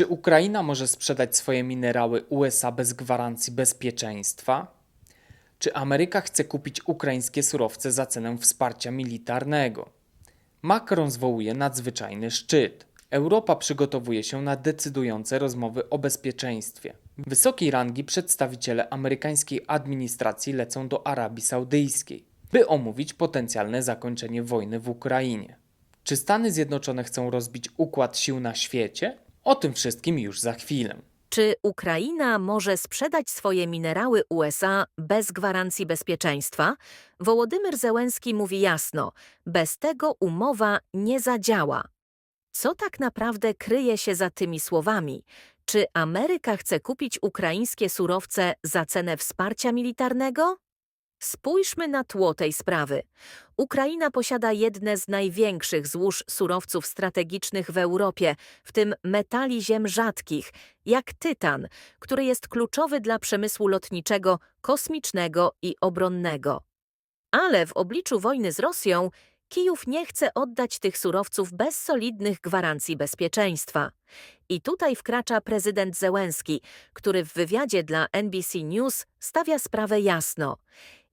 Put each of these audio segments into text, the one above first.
Czy Ukraina może sprzedać swoje minerały USA bez gwarancji bezpieczeństwa? Czy Ameryka chce kupić ukraińskie surowce za cenę wsparcia militarnego? Macron zwołuje nadzwyczajny szczyt. Europa przygotowuje się na decydujące rozmowy o bezpieczeństwie. Wysokiej rangi przedstawiciele amerykańskiej administracji lecą do Arabii Saudyjskiej, by omówić potencjalne zakończenie wojny w Ukrainie. Czy Stany Zjednoczone chcą rozbić układ sił na świecie? O tym wszystkim już za chwilę. Czy Ukraina może sprzedać swoje minerały USA bez gwarancji bezpieczeństwa? Wołodymyr Zełenski mówi jasno: bez tego umowa nie zadziała. Co tak naprawdę kryje się za tymi słowami? Czy Ameryka chce kupić ukraińskie surowce za cenę wsparcia militarnego? Spójrzmy na tło tej sprawy. Ukraina posiada jedne z największych złóż surowców strategicznych w Europie, w tym metali ziem rzadkich, jak tytan, który jest kluczowy dla przemysłu lotniczego, kosmicznego i obronnego. Ale w obliczu wojny z Rosją Kijów nie chce oddać tych surowców bez solidnych gwarancji bezpieczeństwa. I tutaj wkracza prezydent Zełenski, który w wywiadzie dla NBC News stawia sprawę jasno.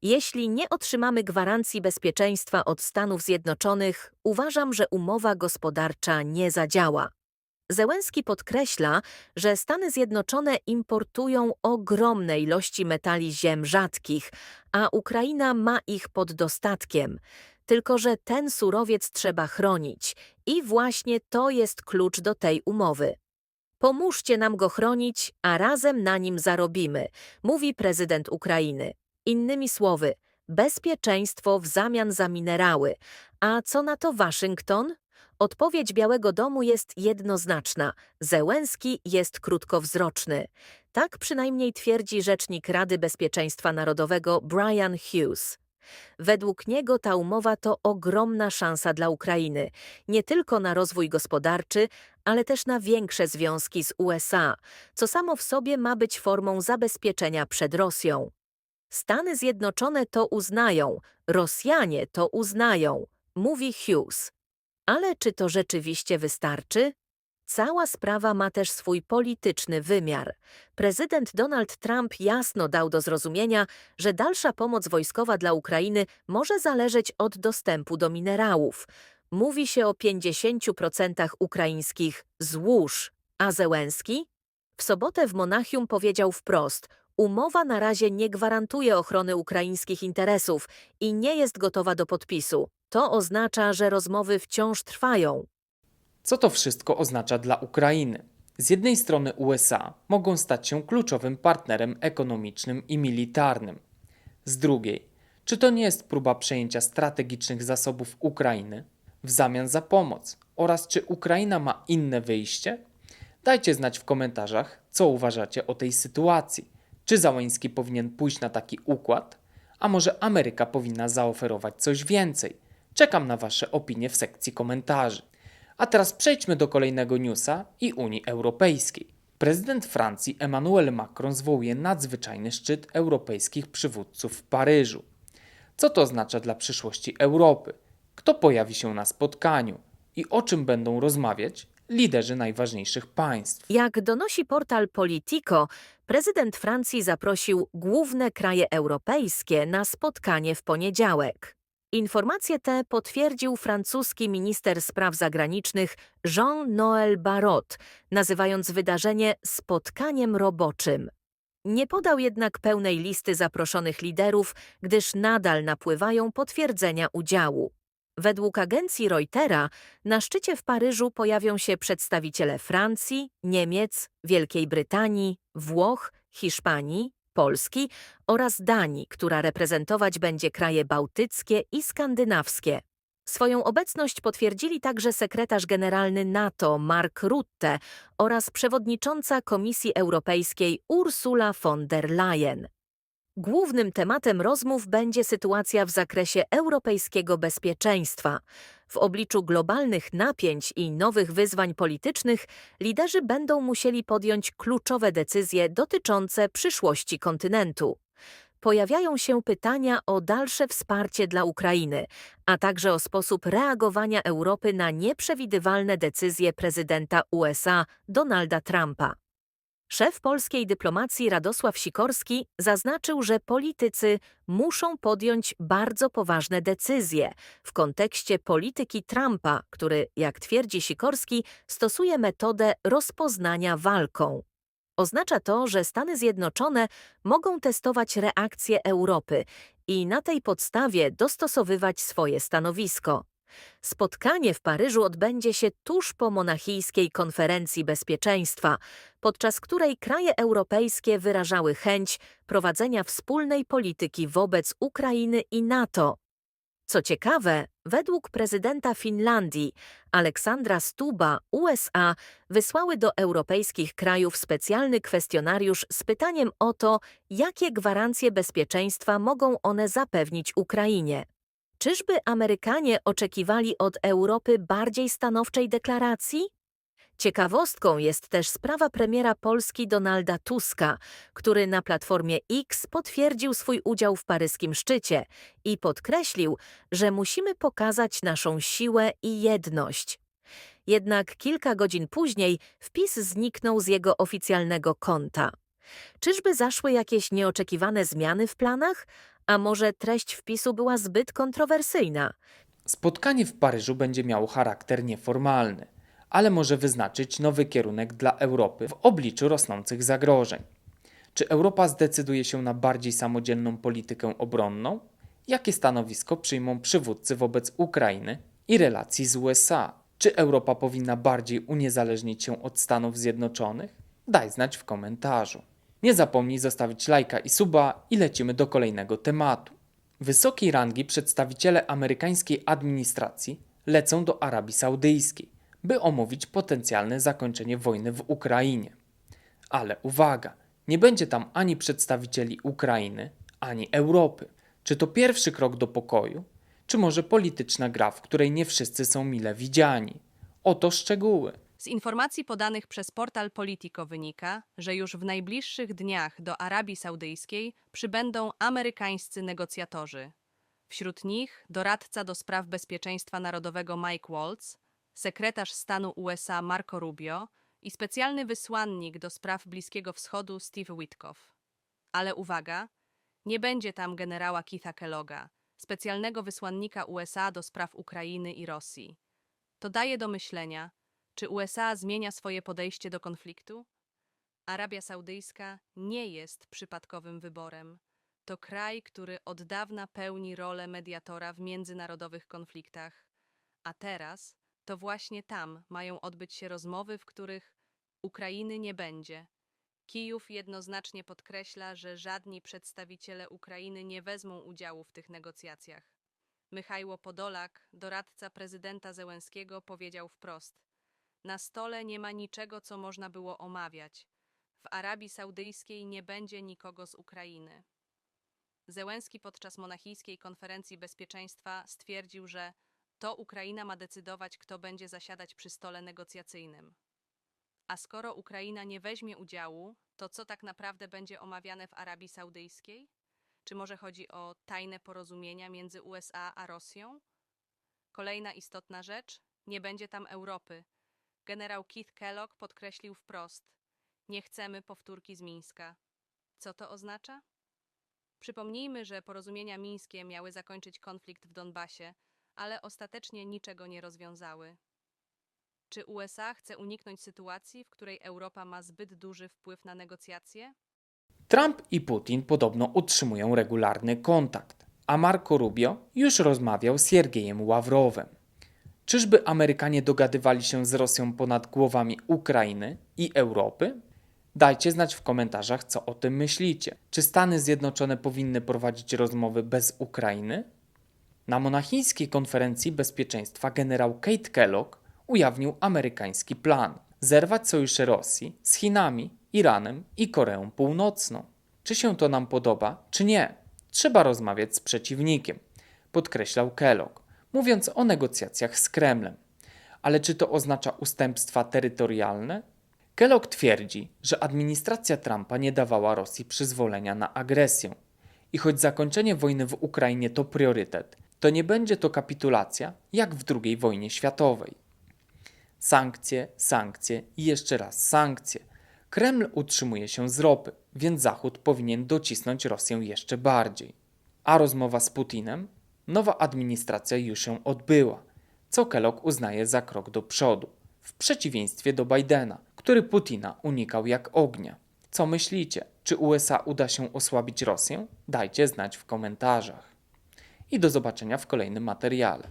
Jeśli nie otrzymamy gwarancji bezpieczeństwa od Stanów Zjednoczonych, uważam, że umowa gospodarcza nie zadziała. Zełenski podkreśla, że Stany Zjednoczone importują ogromne ilości metali ziem rzadkich, a Ukraina ma ich pod dostatkiem. Tylko, że ten surowiec trzeba chronić i właśnie to jest klucz do tej umowy. Pomóżcie nam go chronić, a razem na nim zarobimy, mówi prezydent Ukrainy. Innymi słowy, bezpieczeństwo w zamian za minerały. A co na to Waszyngton? Odpowiedź Białego Domu jest jednoznaczna. Zełenski jest krótkowzroczny. Tak przynajmniej twierdzi rzecznik Rady Bezpieczeństwa Narodowego Brian Hughes. Według niego ta umowa to ogromna szansa dla Ukrainy, nie tylko na rozwój gospodarczy, ale też na większe związki z USA, co samo w sobie ma być formą zabezpieczenia przed Rosją. Stany Zjednoczone to uznają, Rosjanie to uznają, mówi Hughes. Ale czy to rzeczywiście wystarczy? Cała sprawa ma też swój polityczny wymiar. Prezydent Donald Trump jasno dał do zrozumienia, że dalsza pomoc wojskowa dla Ukrainy może zależeć od dostępu do minerałów. Mówi się o 50% ukraińskich złóż, a Zełenski? W sobotę w Monachium powiedział wprost: Umowa na razie nie gwarantuje ochrony ukraińskich interesów i nie jest gotowa do podpisu. To oznacza, że rozmowy wciąż trwają. Co to wszystko oznacza dla Ukrainy? Z jednej strony USA mogą stać się kluczowym partnerem ekonomicznym i militarnym. Z drugiej, czy to nie jest próba przejęcia strategicznych zasobów Ukrainy w zamian za pomoc oraz czy Ukraina ma inne wyjście? Dajcie znać w komentarzach, co uważacie o tej sytuacji. Czy Załański powinien pójść na taki układ? A może Ameryka powinna zaoferować coś więcej? Czekam na Wasze opinie w sekcji komentarzy. A teraz przejdźmy do kolejnego newsa i Unii Europejskiej. Prezydent Francji Emmanuel Macron zwołuje nadzwyczajny szczyt europejskich przywódców w Paryżu. Co to oznacza dla przyszłości Europy? Kto pojawi się na spotkaniu? I o czym będą rozmawiać liderzy najważniejszych państw? Jak donosi portal Politico, prezydent Francji zaprosił główne kraje europejskie na spotkanie w poniedziałek. Informacje te potwierdził francuski minister spraw zagranicznych Jean-Noël Barrot, nazywając wydarzenie spotkaniem roboczym. Nie podał jednak pełnej listy zaproszonych liderów, gdyż nadal napływają potwierdzenia udziału. Według agencji Reutera na szczycie w Paryżu pojawią się przedstawiciele Francji, Niemiec, Wielkiej Brytanii, Włoch, Hiszpanii, Polski oraz Danii, która reprezentować będzie kraje bałtyckie i skandynawskie. Swoją obecność potwierdzili także sekretarz generalny NATO Mark Rutte oraz przewodnicząca Komisji Europejskiej Ursula von der Leyen. Głównym tematem rozmów będzie sytuacja w zakresie europejskiego bezpieczeństwa. W obliczu globalnych napięć i nowych wyzwań politycznych liderzy będą musieli podjąć kluczowe decyzje dotyczące przyszłości kontynentu. pojawiają się pytania o dalsze wsparcie dla Ukrainy, a także o sposób reagowania Europy na nieprzewidywalne decyzje prezydenta USA Donalda Trumpa. Szef polskiej dyplomacji Radosław Sikorski zaznaczył, że politycy muszą podjąć bardzo poważne decyzje w kontekście polityki Trumpa, który, jak twierdzi Sikorski, stosuje metodę rozpoznania walką. Oznacza to, że Stany Zjednoczone mogą testować reakcję Europy i na tej podstawie dostosowywać swoje stanowisko. Spotkanie w Paryżu odbędzie się tuż po monachijskiej konferencji bezpieczeństwa, podczas której kraje europejskie wyrażały chęć prowadzenia wspólnej polityki wobec Ukrainy i NATO. Co ciekawe, według prezydenta Finlandii Aleksandra Stuba USA wysłały do europejskich krajów specjalny kwestionariusz z pytaniem o to, jakie gwarancje bezpieczeństwa mogą one zapewnić Ukrainie. Czyżby Amerykanie oczekiwali od Europy bardziej stanowczej deklaracji? Ciekawostką jest też sprawa premiera Polski Donalda Tuska, który na platformie X potwierdził swój udział w paryskim szczycie i podkreślił, że musimy pokazać naszą siłę i jedność. Jednak kilka godzin później wpis zniknął z jego oficjalnego konta. Czyżby zaszły jakieś nieoczekiwane zmiany w planach? A może treść wpisu była zbyt kontrowersyjna? Spotkanie w Paryżu będzie miało charakter nieformalny, ale może wyznaczyć nowy kierunek dla Europy w obliczu rosnących zagrożeń. Czy Europa zdecyduje się na bardziej samodzielną politykę obronną? Jakie stanowisko przyjmą przywódcy wobec Ukrainy i relacji z USA? Czy Europa powinna bardziej uniezależnić się od Stanów Zjednoczonych? Daj znać w komentarzu. Nie zapomnij zostawić lajka i suba i lecimy do kolejnego tematu. Wysokiej rangi przedstawiciele amerykańskiej administracji lecą do Arabii Saudyjskiej, by omówić potencjalne zakończenie wojny w Ukrainie. Ale uwaga, nie będzie tam ani przedstawicieli Ukrainy, ani Europy. Czy to pierwszy krok do pokoju, czy może polityczna gra, w której nie wszyscy są mile widziani? Oto szczegóły. Z informacji podanych przez portal Politico wynika, że już w najbliższych dniach do Arabii Saudyjskiej przybędą amerykańscy negocjatorzy. Wśród nich doradca do spraw bezpieczeństwa narodowego Mike Waltz, sekretarz stanu USA Marco Rubio i specjalny wysłannik do spraw Bliskiego Wschodu Steve Witkoff. Ale uwaga, nie będzie tam generała Keitha Kelloga, specjalnego wysłannika USA do spraw Ukrainy i Rosji. To daje do myślenia, czy USA zmienia swoje podejście do konfliktu? Arabia Saudyjska nie jest przypadkowym wyborem. To kraj, który od dawna pełni rolę mediatora w międzynarodowych konfliktach. A teraz to właśnie tam mają odbyć się rozmowy, w których Ukrainy nie będzie. Kijów jednoznacznie podkreśla, że żadni przedstawiciele Ukrainy nie wezmą udziału w tych negocjacjach. Michajło Podolak, doradca prezydenta Zełenskiego, powiedział wprost: Na stole nie ma niczego, co można było omawiać. W Arabii Saudyjskiej nie będzie nikogo z Ukrainy. Zełenski podczas monachijskiej konferencji bezpieczeństwa stwierdził, że to Ukraina ma decydować, kto będzie zasiadać przy stole negocjacyjnym. A skoro Ukraina nie weźmie udziału, to co tak naprawdę będzie omawiane w Arabii Saudyjskiej? Czy może chodzi o tajne porozumienia między USA a Rosją? Kolejna istotna rzecz: nie będzie tam Europy. Generał Keith Kellogg podkreślił wprost: Nie chcemy powtórki z Mińska. Co to oznacza? Przypomnijmy, że porozumienia mińskie miały zakończyć konflikt w Donbasie, ale ostatecznie niczego nie rozwiązały. Czy USA chce uniknąć sytuacji, w której Europa ma zbyt duży wpływ na negocjacje? Trump i Putin podobno utrzymują regularny kontakt, a Marco Rubio już rozmawiał z Siergiejem Ławrowem. Czyżby Amerykanie dogadywali się z Rosją ponad głowami Ukrainy i Europy? Dajcie znać w komentarzach, co o tym myślicie. Czy Stany Zjednoczone powinny prowadzić rozmowy bez Ukrainy? Na monachijskiej konferencji bezpieczeństwa generał Kate Kellogg ujawnił amerykański plan zerwać sojusze Rosji z Chinami, Iranem i Koreą Północną. Czy się to nam podoba, czy nie? Trzeba rozmawiać z przeciwnikiem, podkreślał Kellogg, mówiąc o negocjacjach z Kremlem. Ale czy to oznacza ustępstwa terytorialne? Kellogg twierdzi, że administracja Trumpa nie dawała Rosji przyzwolenia na agresję i choć zakończenie wojny w Ukrainie to priorytet, to nie będzie to kapitulacja jak w II wojnie światowej. Sankcje, sankcje i jeszcze raz sankcje. Kreml utrzymuje się z ropy, więc Zachód powinien docisnąć Rosję jeszcze bardziej. A rozmowa z Putinem? Nowa administracja już się odbyła, co Kellogg uznaje za krok do przodu, w przeciwieństwie do Bidena, który Putina unikał jak ognia. Co myślicie? Czy USA uda się osłabić Rosję? Dajcie znać w komentarzach. I do zobaczenia w kolejnym materiale.